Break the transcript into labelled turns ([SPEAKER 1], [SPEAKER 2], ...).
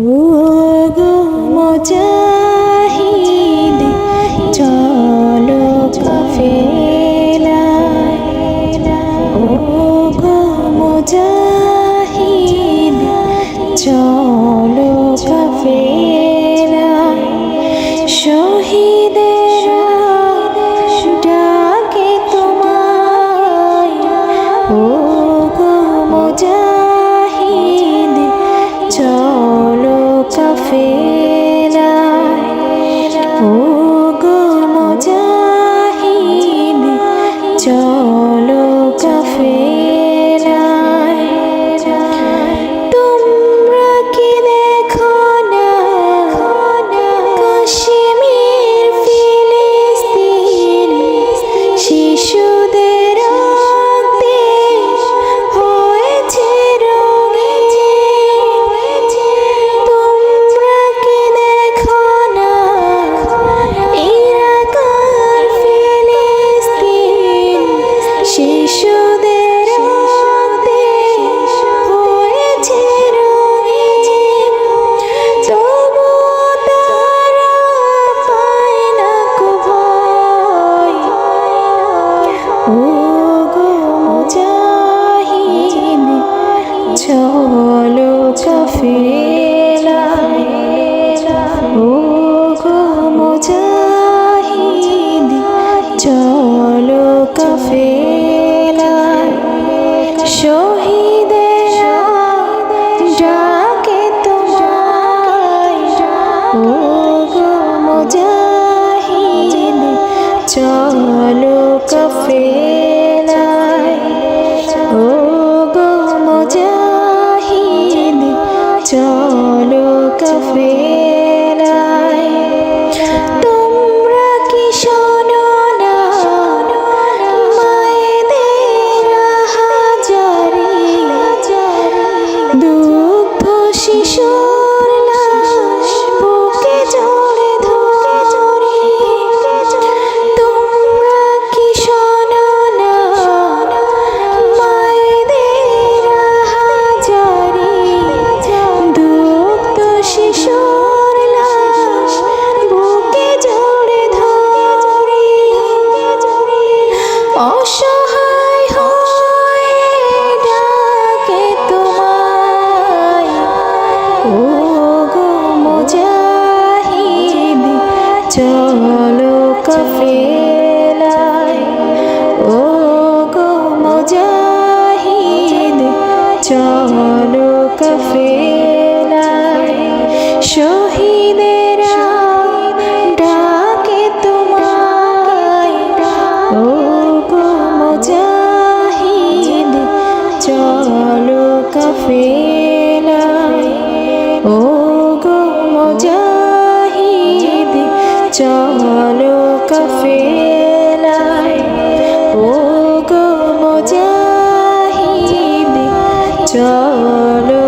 [SPEAKER 1] 呜呜 চলো চফেলা ও গো মুজাহিদি চলো কফেলা শহীদের ডাকে তোমায় ও গো মুজাহিদি চলো face. চলো কফেলায় ও গো মুজাহিদ চলো কফেলায় চলো কফেলায় ও গো মুজাহিদ চলো